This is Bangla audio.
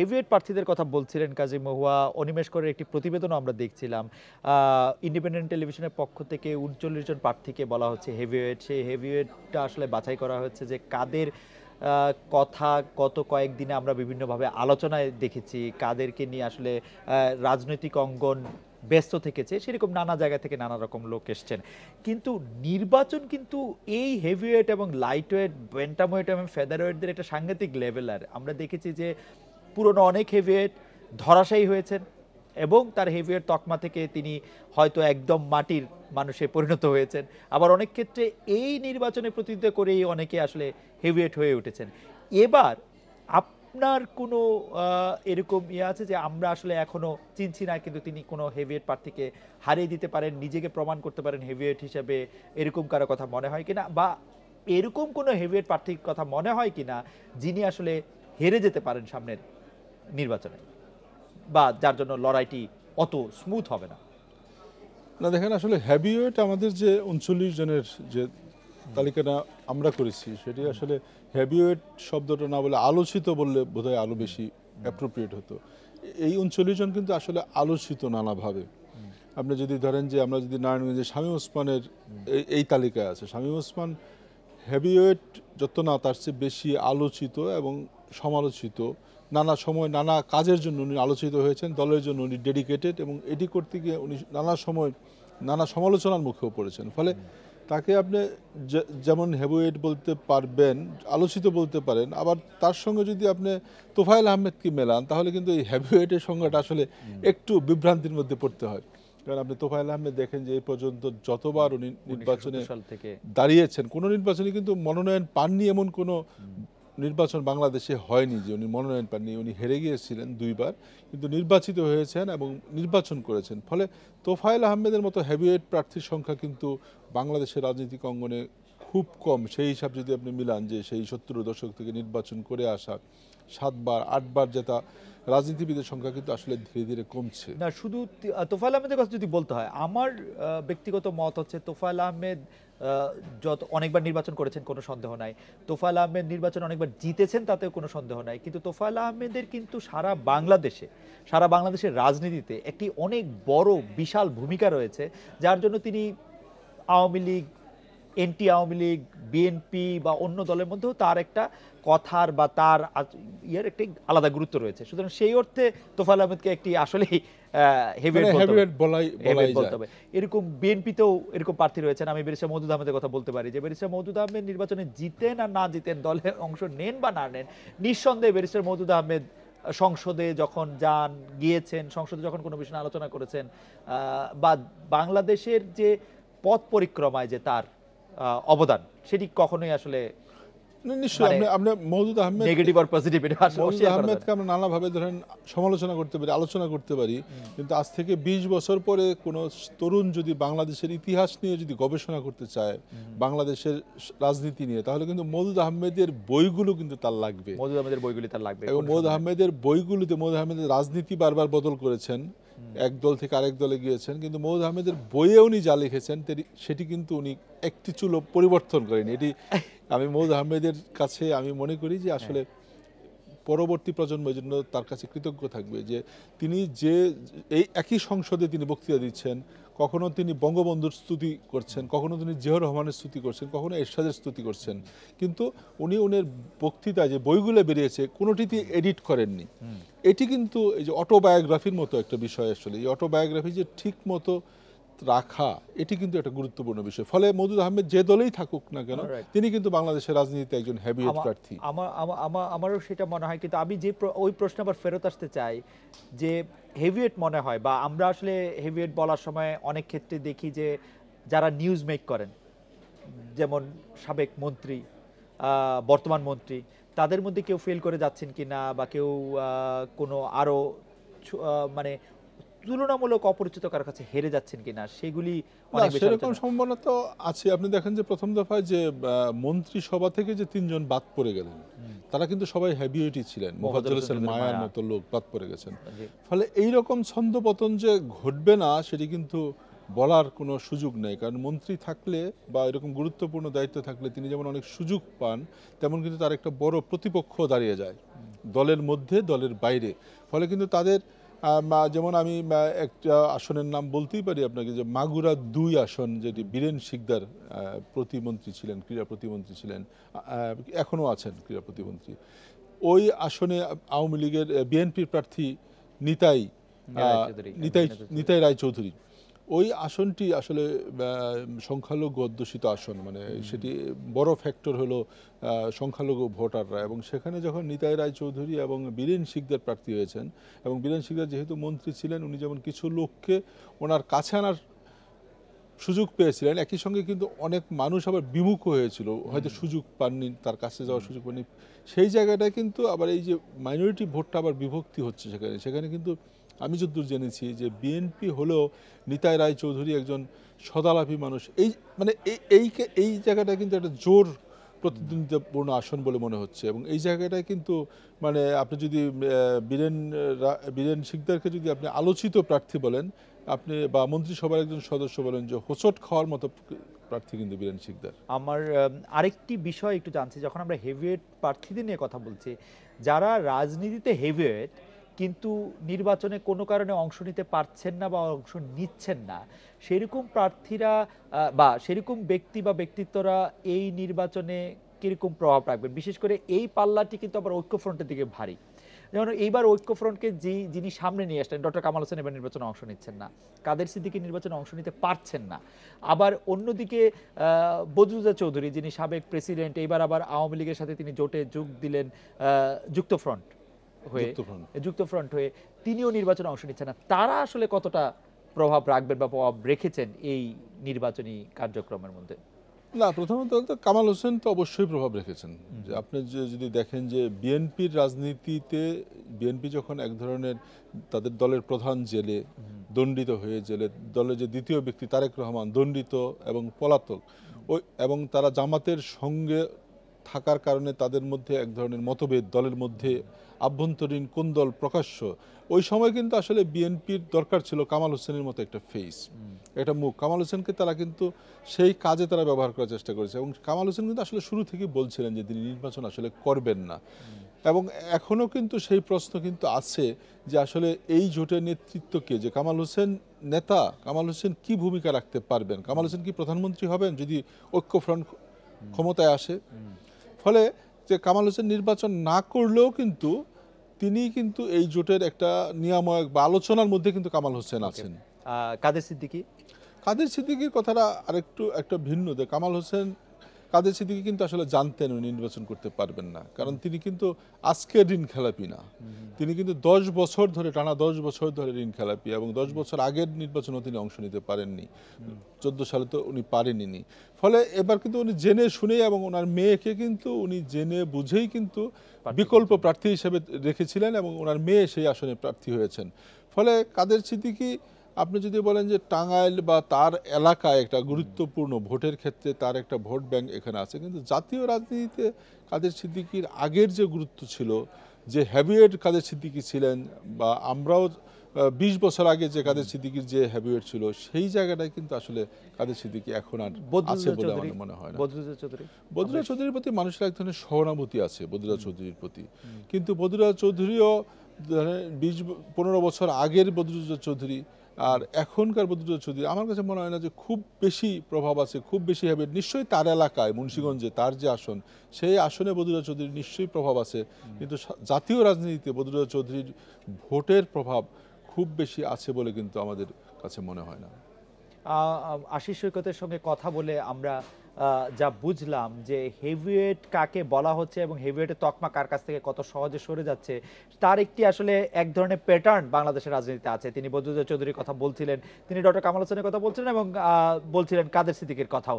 হেভিওয়েট প্রার্থীদের কথা বলছিলেন কাজী মহুয়া। অনিমেষ করের একটি প্রতিবেদনও আমরা দেখছিলাম। ইন্ডিপেন্ডেন্ট টেলিভিশনের পক্ষ থেকে উনচল্লিশ জন প্রার্থীকে বলা হচ্ছে হেভিওয়েট সেই হেভিওয়েটটা আসলে বাছাই করা হচ্ছে যে কাদের কথা গত কয়েকদিনে আমরা বিভিন্নভাবে আলোচনায় দেখেছি। কাদেরকে নিয়ে আসলে রাজনৈতিক অঙ্গন ব্যস্ত থেকেছে। সেরকম নানা জায়গা থেকে নানা রকম লোক এসছেন। কিন্তু নির্বাচন কিন্তু এই হেভিওয়েট এবং লাইটওয়েট বেন্টামোয়েট এবং ফেদারওয়েটদের একটা সাংঘাতিক লেভেলার আমরা দেখেছি যে পুরনো অনেক হেভিওয়েট ধরাশায়ী হয়েছেন এবং তার হেভিওয়েট তকমা থেকে তিনি হয়তো একদম মাটির মানুষে পরিণত হয়েছেন। আবার অনেক ক্ষেত্রে এই নির্বাচনে প্রতিদ্বন্দ্বিতা করেই অনেকে আসলে হেভিওয়েট হয়ে উঠেছেন। এবার আপনার কোনো এরকম ইয়ে আছে যে আমরা আসলে এখনও চিনছি না কিন্তু তিনি কোনো হেভিয়েট প্রার্থীকে হারিয়ে দিতে পারেন, নিজেকে প্রমাণ করতে পারেন হেভিয়েট হিসেবে এরকম কারও কথা মনে হয় কিনা? বা এরকম কোনো হেভিয়েট প্রার্থীর কথা মনে হয় কিনা যিনি আসলে হেরে যেতে পারেন সামনের নির্বাচনে বা যার জন্য লড়াইটি অত স্মুথ হবে না। না দেখেন আসলে হ্যাভিওয়েট আমাদের যে উনচল্লিশ জনের যে তালিকাটা আমরা করেছি সেটি আসলে হ্যাভিওয়েট শব্দটা না বলে আলোচিত বললে বোধহয় আরও বেশি অ্যাপ্রোপ্রিয়েট হতো। এই উনচল্লিশ জন কিন্তু আসলে আলোচিত নানাভাবে। আপনি যদি ধরেন যে আমরা যদি নারায়ণগঞ্জে স্বামী ওসমানের এই- এই তালিকায় আছে স্বামী ওসমান হেভিওয়েট যত না তার চেয়ে বেশি আলোচিত এবং সমালোচিত নানা সময় নানা কাজের জন্য উনি আলোচিত হয়েছেন দলের জন্য উনি ডেডিকেটেড এবং এটি করতে গিয়ে উনি নানা সময় নানা সমালোচনার মুখেও পড়েছেন। ফলে তাকে আপনি যেমন হেভিওয়েট বলতে পারবেন আলোচিত বলতে পারেন আবার তার সঙ্গে যদি আপনি তোফায়েল আহমেদকে মেলান তাহলে কিন্তু এই হেভিওয়েটের সংজ্ঞাটা আসলে একটু বিভ্রান্তির মধ্যে পড়তে হয়। কারণ আপনি তোফায়েল আহমেদ দেখেন যে এই পর্যন্ত যতবার উনি নির্বাচনে 1970 সাল থেকে দাঁড়িয়েছেন কোনো নির্বাচনে কিন্তু মনোনয়ন পাননি এমন কোনো নির্বাচন বাংলাদেশে হয়নি যে উনি মনোনয়ন পাননি, উনি হেরে গিয়েছিলেন দুইবার, কিন্তু নির্বাচিত হয়েছেন এবং নির্বাচন করেছেন। ফলে তোফায়েল আহমেদের মতো হেভিওয়েট প্রার্থীর সংখ্যা কিন্তু বাংলাদেশের রাজনৈতিক অঙ্গনে খুব কম। সেই হিসাব যদি আপনি মিলান যে সেই সত্তর দশক থেকে নির্বাচন করে আসা সাতবার, আটবার জেতা রাজনীতিবিদের সংখ্যা কিন্তু আসলে ধীরে ধীরে কমছে। না, শুধু তোফায়েল আহমেদের কথা যদি বলতে হয়, আমার ব্যক্তিগত মত হচ্ছে তোফায়েল আহমেদ যত অনেকবার নির্বাচন করেছেন কোনো সন্দেহ নাই। তোফায়েল আহমেদ নির্বাচন অনেকবার জিতেছেন তাতেও কোনো সন্দেহ নাই। কিন্তু তোফায়েল আহমেদের কিন্তু সারা বাংলাদেশে, সারা বাংলাদেশের রাজনীতিতে একটি অনেক বড়, বিশাল ভূমিকা রয়েছে, যার জন্য তিনি আওয়ামী লীগ এনটি আওয়ামী লীগ বিএনপি বা অন্য দলের মধ্যেও তার একটা কথার বা তার ইয়ের একটি আলাদা গুরুত্ব রয়েছে। সুতরাং সেই অর্থে তোফাল আহমেদকে একটি হেভিওয়েট মানে এরকম বিএনপিতেও এরকম প্রার্থী রয়েছেন। আমি বেরিসা মৌদুদ আহমেদের কথা বলতে পারি যে বেরিসা মৌদুদ আহমেদ নির্বাচনে জিতেন আর না জিতেন দলে অংশ নেন বা না নেন নিঃসন্দেহে বেরিস্টার মৌদুদ আহমেদ সংসদে যখন যান গিয়েছেন সংসদে যখন কোনো বিষয় আলোচনা করেছেন আহ, বা বাংলাদেশের যে পথ পরিক্রমায় যে তার অবদান। সেটি কখনোই আসলে নিশ্চয়ই মানে আপনি আহমেদ নেগেটিভ আর পজিটিভ এটা। আহমেদকে আমরা নানাভাবে ধরেন সমালোচনা করতে পারি আলোচনা করতে পারি। কিন্তু আজ থেকে ২০ বছর পরে কোনো তরুণ যদি বাংলাদেশের ইতিহাস নিয়ে যদি গবেষণা করতে চায় বাংলাদেশের রাজনীতি নিয়ে তাহলে কিন্তু মওদুদ আহমেদের বইগুলো কিন্তু তার লাগবে। মৌদুদ আহমেদের বইগুলি তার লাগবে। এবং নেই। আহমেদের বইগুলিতে মৌদ আহমেদের রাজনীতি বারবার বদল করেছেন। এক দল থেকে আরেক দলে গিয়েছেন, কিন্তু মৌদ আহমেদের বইয়ে উনি যা লিখেছেন সেটি কিন্তু উনি একটি চুলো পরিবর্তন করেন। এটি আমি মৌদ আহমেদের কাছে আমি মনে করি যে আসলে পরবর্তী প্রজন্মের জন্য তার কাছে কৃতজ্ঞ থাকবে যে তিনি যে, এই একই সংসদে তিনি বক্তৃতা দিচ্ছেন কখনো তিনি বঙ্গবন্ধুর স্তুতি করছেন কখনো তিনি জিয়র রহমানের স্তুতি করছেন কখনো এরশাদের স্তুতি করছেন। কিন্তু উনি উনের বক্তৃতা যে বইগুলো বেরিয়েছে কোনোটিতে এডিট করেননি। এটি কিন্তু এই যে অটোবায়োগ্রাফির মতো একটা বিষয় আসলে। এই অটোবায়োগ্রাফি যে ঠিক মতো রাখা এটি কিন্তু একটা গুরুত্বপূর্ণ বিষয়। ফলে মদুদ আহমেদ যে দলেই থাকুক না কেন তিনি কিন্তু বাংলাদেশের রাজনীতিতে একজন হ্যাবিয়েট প্রার্থী। আমার আমা- আমা- আমারও সেটা মনে হয় কিন্তু আমি যে ওই প্রশ্ন আবার ফেরত আসতে চাই যে হেভিয়েট মনে হয় বা আমরা আসলে হেভিয়েট বলার সময় অনেক ক্ষেত্রে দেখি যে যারা নিউজ মেক করেন যেমন সাবেক মন্ত্রী বর্তমান মন্ত্রী তাদের মধ্যে কেউ ফেল করে যাচ্ছেন কিনা বা কেউ কোনো আরও ছ- মানে তুলনামূলক অপরিচিত কারও কাছে হেরে যাচ্ছেন কিনা সেগুলি সেরকম সম্ভাবনা তো আছে। আপনি দেখেন যে প্রথম দফায় যে মন্ত্রী সভা থেকে যে তিনজন বাদ পড়ে গেলেন তারা কিন্তু সবাই হ্যাবিয়েটই ছিলেন। মোফাজ্জল হোসেন মায়ার মতো লোক বাদ পড়ে গেছেন। ফলে এই রকম ছন্দপতন যে ঘটবে না সেটি কিন্তু বলার কোনো সুযোগ নেই। কারণ মন্ত্রী থাকলে বা এরকম গুরুত্বপূর্ণ দায়িত্ব থাকলে তিনি যেমন অনেক সুযোগ পান তেমন কিন্তু তার একটা বড় প্রতিপক্ষ দাঁড়িয়ে যায়। দলের মধ্যে দলের বাইরে। ফলে কিন্তু তাদের যেমন আমি একটা আসনের নাম বলতেই পারি আপনাকে যে মাগুরা দুই আসন যেটি বীরেন শিকদার প্রতিমন্ত্রী ছিলেন ক্রীড়া প্রতিমন্ত্রী ছিলেন এখনও আছেন ক্রীড়া প্রতিমন্ত্রী ওই আসনে আওয়ামী লীগের বিএনপির প্রার্থী নিতাই নিতাই। নিতাই রায়চৌধুরী ওই আসনটি আসলে সংখ্যালঘু অধ্যুষিত আসন মানে সেটি বড় ফ্যাক্টর হলো সংখ্যালঘু ভোটাররা। এবং সেখানে যখন নিতাই রায়চৌধুরী এবং বীরেন শিকদার প্রার্থী হয়েছেন এবং বীরেন শিকদার যেহেতু মন্ত্রী ছিলেন উনি যেমন কিছু লোককে ওনার কাছে আনার সুযোগ পেয়েছিলেন একই সঙ্গে কিন্তু অনেক মানুষ আবার বিমুখ হয়েছিল হয়তো সুযোগ পাননি তার কাছে যাওয়ার সুযোগ পাননি। সেই জায়গাটায় কিন্তু আবার এই যে মাইনরিটি ভোটটা আবার বিভক্তি হচ্ছে সেখানে। সেখানে কিন্তু আমি যতদূর জেনেছি যে বিএনপি হলেও নিতাই রায় চৌধুরী একজন সদালাভী মানুষ। এই মানে এই এই জায়গাটা কিন্তু একটা জোর প্রতিদ্বন্দ্বিতাপূর্ণ আসন বলে মনে হচ্ছে এবং এই জায়গাটায় কিন্তু মানে আপনি যদি বীরেন বীরেন শিকদারকে যদি আপনি আলোচিত প্রার্থী বলেন, আপনি বা মন্ত্রিসভার একজন সদস্য বলেন যে হোঁচট খাওয়ার মতো প্রার্থী কিন্তু বীরেন শিকদার। আমার আরেকটি বিষয় একটু জানছি, যখন আমরা হেভিওয়েট প্রার্থীদের নিয়ে কথা বলছি, যারা রাজনীতিতে হেভিওয়েট কিন্তু নির্বাচনে কোনো কারণে অংশ নিতে পারছেন না বা অংশ নিচ্ছেন না। সেরকম প্রার্থীরা বা সেরকম ব্যক্তি বা ব্যক্তিত্বরা এই নির্বাচনে কীরকম প্রভাব রাখবেন বিশেষ করে এই পাল্লাটি কিন্তু আবার ঐক্যফ্রন্টের দিকে ভারী। যেমন এইবার ঐক্যফ্রন্টকে যে যিনি সামনে নিয়ে আসলেন, ডক্টর কামাল হোসেন এবার নির্বাচনে অংশ নিচ্ছেন না। কাদের সিদ্দিকি নির্বাচনে অংশ নিতে পারছেন না। আবার অন্যদিকে বদরুজা চৌধুরী যিনি সাবেক প্রেসিডেন্ট, এইবার আবার আওয়ামী লীগের সাথে তিনি জোটে যোগ দিলেন যুক্তফ্রন্ট হয়ে যুক্তফ্রন্ট। হয়ে তিনিও নির্বাচনে অংশ নিচ্ছেন না। তারা আসলে কতটা প্রভাব রাখবেন বা প্রভাব রেখেছেন এই নির্বাচনী কার্যক্রমের মধ্যে? না প্রথমত কামাল হোসেন তো অবশ্যই প্রভাব রেখেছেন। যে আপনি যে যদি দেখেন যে বিএনপির রাজনীতিতে বিএনপি যখন এক ধরনের তাদের দলের প্রধান জেলে দণ্ডিত হয়ে জেলে দলের যে দ্বিতীয় ব্যক্তি তারেক রহমান দণ্ডিত এবং পলাতক ওই এবং তারা জামাতের সঙ্গে থাকার কারণে তাদের মধ্যে এক ধরনের মতভেদ দলের মধ্যে আভ্যন্তরীণ কোন্দল প্রকাশ্য ওই সময় কিন্তু আসলে বিএনপির দরকার ছিল কামাল হোসেনের মতো একটা ফেস একটা মুখ। কামাল হোসেনকে তারা কিন্তু সেই কাজে তারা ব্যবহার করার চেষ্টা করেছে এবং কামাল হোসেন কিন্তু আসলে শুরু থেকেই বলছিলেন যে তিনি নির্বাচন আসলে করবেন না। এবং এখনও কিন্তু সেই প্রশ্ন কিন্তু আছে যে আসলে এই জোটের নেতৃত্বকে যে কামাল হোসেন নেতা কামাল হোসেন কি ভূমিকা রাখতে পারবেন? কামাল হোসেন কি প্রধানমন্ত্রী হবেন যদি ঐক্যফ্রন্ট ক্ষমতায় আসে? ফলে যে কামাল হোসেন নির্বাচন না করলেও কিন্তু তিনি কিন্তু এই জোটের একটা নিয়ামক বা আলোচনার মধ্যে কিন্তু কামাল হোসেন আছেন। কাদের সিদ্দিকি? কাদের সিদ্দিকির কথাটা আরেকটু একটা ভিন্ন যে কামাল হোসেন কাদের সিদ্দিকি কিন্তু আসলে জানতেন উনি নির্বাচন করতে পারবেন না। কারণ তিনি কিন্তু আজকের ঋণ খেলাপি না। তিনি কিন্তু দশ বছর ধরে টানা দশ বছর ধরে ঋণ খেলাপি এবং দশ বছর আগের নির্বাচনেও তিনি অংশ নিতে পারেননি। চোদ্দ সালে তো উনি পারেননি ফলে এবার কিন্তু উনি জেনে শুনে এবং ওনার মেয়েকে কিন্তু উনি জেনে বুঝেই কিন্তু বিকল্প প্রার্থী হিসেবে রেখেছিলেন এবং ওনার মেয়ে সেই আসনে প্রার্থী হয়েছেন। ফলে কাদের সিদ্দিকি আপনি যদি বলেন যে টাঙ্গাইল বা তার এলাকায় একটা গুরুত্বপূর্ণ ভোটের ক্ষেত্রে তার একটা ভোট ব্যাংক এখানে আছে কিন্তু জাতীয় রাজনীতিতে কাদের সিদ্দিকির আগের যে গুরুত্ব ছিল যে হ্যাভিয়েট কাদের সিদ্দিকি ছিলেন বা আমরাও বিশ বছর আগে যে কাদের সিদ্দিকির যে হ্যাবিয়েট ছিল সেই জায়গাটায় কিন্তু আসলে কাদের সিদ্দিকি এখন আর আছে বলে আমার মনে হয় না। বদরুজা চৌধুরীর প্রতি মানুষের এক ধরনের সহানুভূতি আছে বদরুরা চৌধুরীর প্রতি। কিন্তু বদরুরা চৌধুরীও বিশ পনেরো বছর আগের বদরুজা চৌধুরী আর এখনকার প্রতিটা চৌধুরী আমার কাছে মনে হয় না যে খুব বেশি প্রভাব আছে খুব বেশি হবে। নিশ্চয়ই তার এলাকায় মুন্সীগঞ্জে তার যে আসন সেই আসনে বদুরা চৌধুরীর নিশ্চয়ই প্রভাব আছে। কিন্তু জাতীয় রাজনীতিতে বদুরা চৌধুরীর ভোটের প্রভাব খুব বেশি আছে বলে কিন্তু আমাদের কাছে মনে হয় না। আশিস সৈকতের সঙ্গে কথা বলে আমরা যা বুঝলাম যে হেভিওয়েট কাকে বলা হচ্ছে এবং হেভিওয়েটের তকমা কার কাছ থেকে কত সহজে সরে যাচ্ছে, তার একটি আসলে এক ধরনের প্যাটার্ন বাংলাদেশের রাজনীতিতে আছে। তিনি বদরুদ্দা চৌধুরীর কথা বলছিলেন, তিনি ডক্টর কামাল হোসেনের কথা বলছিলেন এবং বলছিলেন কাদের সিদ্দিকের কথাও।